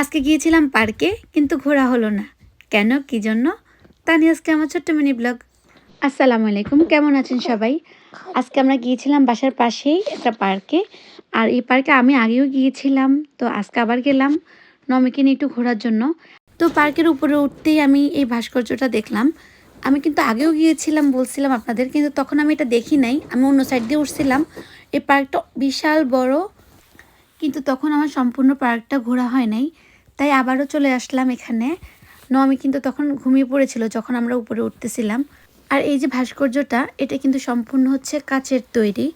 আজকে গিয়েছিলাম পার্কে, কিন্তু ঘোরা হলো না। কেন, কি জন্য? তা নিয়ে আজকে আমার ছোট্ট মিনি ব্লগ আসসালামু আলাইকুম, কেমন আছেন সবাই? আজকে আমরা গিয়েছিলাম বাসার পাশেই একটা পার্কে, আর এই পার্কে আমি আগেও গিয়েছিলাম, তো আজকে আবার গেলাম নমিকে নিয়ে একটু ঘোরার জন্য। তো পার্কের উপরে উঠতেই আমি এই ভাস্কর্যটা দেখলাম। আমি কিন্তু আগেও গিয়েছিলাম, বলছিলাম আপনাদের, কিন্তু তখন আমি এটা দেখি নাই, আমি অন্য সাইড দিয়ে উঠছিলাম। এই পার্কটা বিশাল বড় কিন্তু তখন আমার সম্পূর্ণ পার্কটা ঘোরা হয় নাই। তাই আবারও চলে আসলাম এখানে। নমি কিন্তু তখন ঘুমিয়ে পড়েছিল যখন আমরা উপরে উঠতেছিলাম। আর এই যে ভাস্কর্যটা, এটা কিন্তু সম্পূর্ণ হচ্ছে কাচের তৈরি।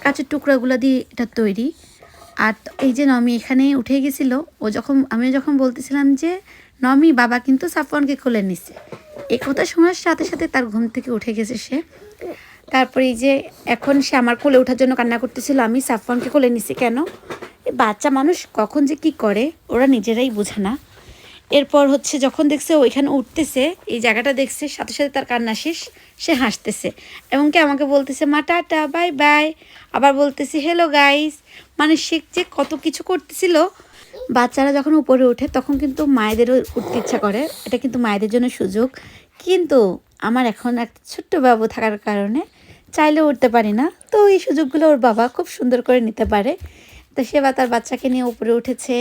কাচের টুকরাগুলো দিয়ে এটা তৈরি। আর এই যে নমি এখানে উঠে গেছিল। ও যখন আমি যখন বলতেছিলাম যে, নমি, বাবা কিন্তু সাফওয়ানকে খুলে নিছে। এই কথা শোনার সাথে সাথে তার ঘুম থেকে উঠে গেছে সে। তারপরে এই যে এখন সে আমার কোলে ওঠার জন্য কান্না করতেছিল, আমি সাফওয়ানকে কোলে নিছি কেন? বাচ্চা মানুষ কখন যে কি করে, ওরা নিজেরাই বোঝে না। এরপর হচ্ছে যখন দেখছে ওইখানে উঠতেছে, এই জায়গাটা দেখছে, সাথে সাথে তার কান্না শেষ, সে হাসতেছে। এবং কি আমাকে বলতেছে, মা, টাটা, বাই বাই। আবার বলতেছে, হ্যালো, গাইস। মানে সে যে কত কিছু করতেছিল, বাচ্চারা যখন উপরে ওঠে, তখন কিন্তু মায়েদেরও উঠতে ইচ্ছা করে। এটা কিন্তু মায়েদের জন্য সুযোগ। কিন্তু আমার এখন একটা ছোট্ট বাবু থাকার কারণে চাইলে উঠতে পারি না। তো এই সুযোগগুলো ওর বাবা খুব সুন্দর করে নিতে পারে। তো সে বা তার বাচ্চাকে নিয়ে উপরে উঠেছে,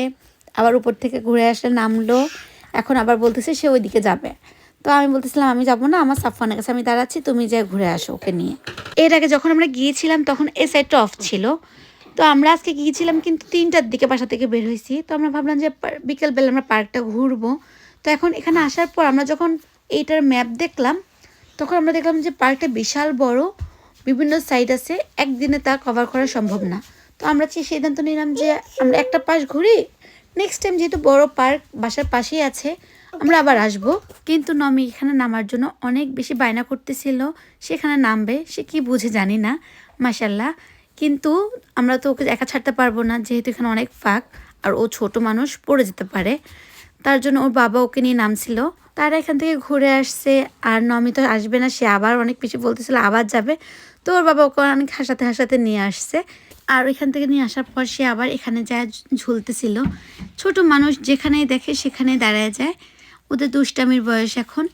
আবার উপর থেকে ঘুরে আসলে নামলো। এখন আবার বলতেছে সে ওইদিকে যাবে। তো আমি বলতেছিলাম, আমি যাব না, আমার সাফানের কাছে। আমি দাঁড়াচ্ছি, তুমি যাই ঘুরে আসো ওকে নিয়ে। এর আগে যখন আমরা গিয়েছিলাম, তখন এ সাইডটা অফ ছিল। তো আমরা আজকে গিয়েছিলাম কিন্তু তিনটার দিকে বাসা থেকে বের হয়েছি। তো আমরা ভাবলাম যে বিকেলবেলা আমরা পার্কটা ঘুরবো। তো এখন এখানে আসার পর আমরা যখন এইটার ম্যাপ দেখলাম, তখন আমরা দেখলাম যে পার্কটা বিশাল বড়। বিভিন্ন সাইড আছে, একদিনে তা কভার করা সম্ভব না। তো আমরা সিদ্ধান্ত নিলাম যে আমরা একটা পাশ ঘুরি নেক্সট টাইম যেহেতু বড় পার্ক বাসার পাশেই আছে, আমরা আবার আসব। কিন্তু নমি এখানে নামার জন্য অনেক বেশি বায়না করতেছিল সেখানে নামবে, সে কি বুঝে জানি না মাসাল্লাহ কিন্তু আমরা তো ওকে একা ছাড়তে পারব না, যেহেতু এখানে অনেক ফাঁক, আর ও ছোট মানুষ, পড়ে যেতে পারে। তার জন্য ওর বাবা ওকে নিয়ে নামছিল। তারা এখান থেকে ঘুরে আসছে, আর নমি তো আসবে না, সে আবার অনেক কিছু বলতেছিল, আবার যাবে। তো ওর বাবা ওকে অনেক হাসাতে হাসাতে নিয়ে আসছে। আর ওইখান থেকে নিয়ে আসার পর সে আবার এখানে যায় ঝুলতেছিল। ছোট মানুষ যেখানেই দেখে সেখানেই দাঁড়ায় যায়। ওদের দুষ্টামির বয়স এখন।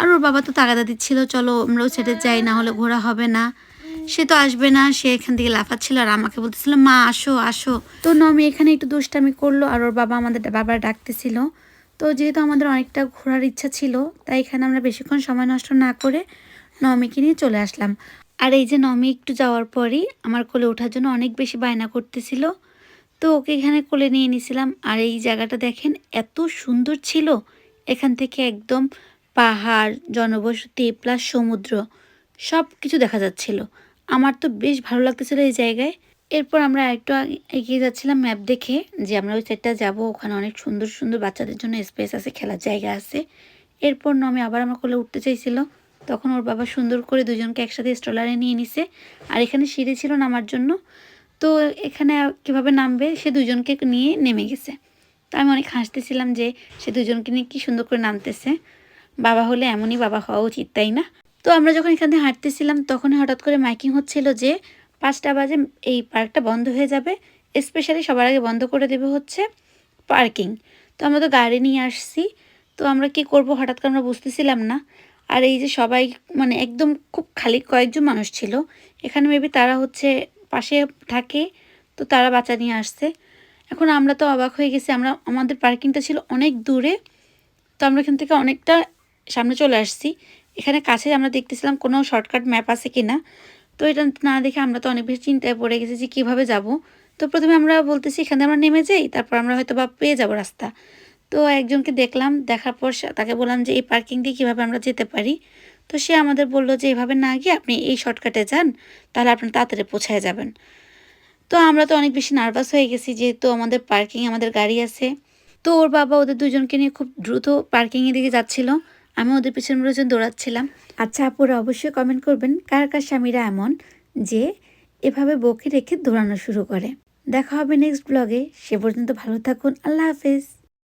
আর ওর বাবা তো তাগাদা দিচ্ছিল, চলো, আমরাও ছেড়ে যাই, না হলে ঘোরা হবে না। সে তো আসবে না, সে এখান থেকে লাফাচ্ছিল আর আমাকে বলতেছিল, মা, আসো আসো। তো নমি এখানে একটু দুষ্টামি করল, আর ওর বাবা আমাদের বাবা ডাকতেছিল। তো যেহেতু আমাদের অনেকটা ঘোরার ইচ্ছা ছিল, তাই এখানে আমরা বেশিক্ষণ সময় নষ্ট না করে নমিকে নিয়ে চলে আসলাম। আর এই যে নমি একটু যাওয়ার পরই আমার কোলে ওঠার জন্য অনেক বেশি বায়না করতেছিল। তো ওকে এখানে কোলে নিয়ে নিয়েছিলাম আর এই জায়গাটা দেখেন এত সুন্দর ছিল। এখান থেকে একদম পাহাড়, জনবসতি প্লাস সমুদ্র সব কিছু দেখা যাচ্ছিল। আমার তো বেশ ভালো লাগতেছিল এই জায়গায়। এরপর আমরা একটু এগিয়ে যাচ্ছিলাম ম্যাপ দেখে যে আমরা ওই সাইডটা যাব। ওখানে অনেক সুন্দর সুন্দর বাচ্চাদের জন্য স্পেস আছে, খেলার জায়গা আছে। এরপর নমি আবার আমার কোলে উঠতে চাইছিল। তখন ওর বাবা সুন্দর করে দুজনকে একসাথে স্ট্রলারে নিয়ে নিছে। আর এখানে সিঁড়ি ছিল নামার জন্য। তো এখানে কীভাবে নামবে? সে দুজনকে নিয়ে নেমে গেছে। তো আমি অনেক হাসতেছিলাম যে সে দুজনকে নিয়ে কী সুন্দর করে নামতেছে। বাবা হলে এমনই বাবা হওয়া উচিত, তাই না? তো আমরা যখন এখান থেকে হাঁটতেছিলাম, তখনই হঠাৎ করে মাইকিং হচ্ছিল যে পাঁচটা বাজে, এই পার্কটা বন্ধ হয়ে যাবে। স্পেশালি সবার আগে বন্ধ করে দেবে হচ্ছে পার্কিং তো আমরা তো গাড়ি নিয়ে আসছি। তো আমরা কি করব? হঠাৎ করে আমরা বুঝতেছিলাম না। আর এই যে সবাই মানে একদম খুব খালি কয়েকজন মানুষ ছিল। এখানে মেবি তারা হচ্ছে পাশে থাকে। তো তারা বাচ্চা নিয়ে আসছে। এখন আমরা তো অবাক হয়ে গেছি। আমরা, আমাদের পার্কিংটা ছিল অনেক দূরে। তো আমরা এখান থেকে অনেকটা সামনে চলে আসছি। এখানে কাছে আমরা দেখতেছিলাম কোনো শর্টকাট ম্যাপ আছে কি না তো এটা না দেখে আমরা তো অনেক বেশি চিন্তায় পড়ে গেছি যে কীভাবে যাব। তো প্রথমে আমরা বলতেছি, এখানে আমরা নেমে যাই, তারপর আমরা হয়তো বা পেয়ে যাব রাস্তা। তো একজনকে দেখলাম, দেখার পর তাকে বললাম যে, এই পার্কিং দিয়ে কীভাবে আমরা যেতে পারি? তো সে আমাদের বলল যে, এভাবে না গিয়ে আপনি এই শর্টকাটে যান, তাহলে আপনি তাড়াতাড়ি পৌঁছায় যাবেন। তো আমরা তো অনেক বেশি নার্ভাস হয়ে গেছি, যেহেতু আমাদের পার্কিং আমাদের গাড়ি আছে। তো ওর বাবা ওদের দুজনকে নিয়ে খুব দ্রুত পার্কিংয়ের দিকে যাচ্ছিল। আমি ওদের পিছনে পিছনে দৌড়াচ্ছিলাম। আচ্ছা আপুরা, অবশ্যই কমেন্ট করবেন কার কার স্বামীরা এমন যে এভাবে বকে রেখে দৌড়ানো শুরু করে। দেখা হবে নেক্সট ব্লগে সে পর্যন্ত ভালো থাকুন। আল্লাহ হাফেজ।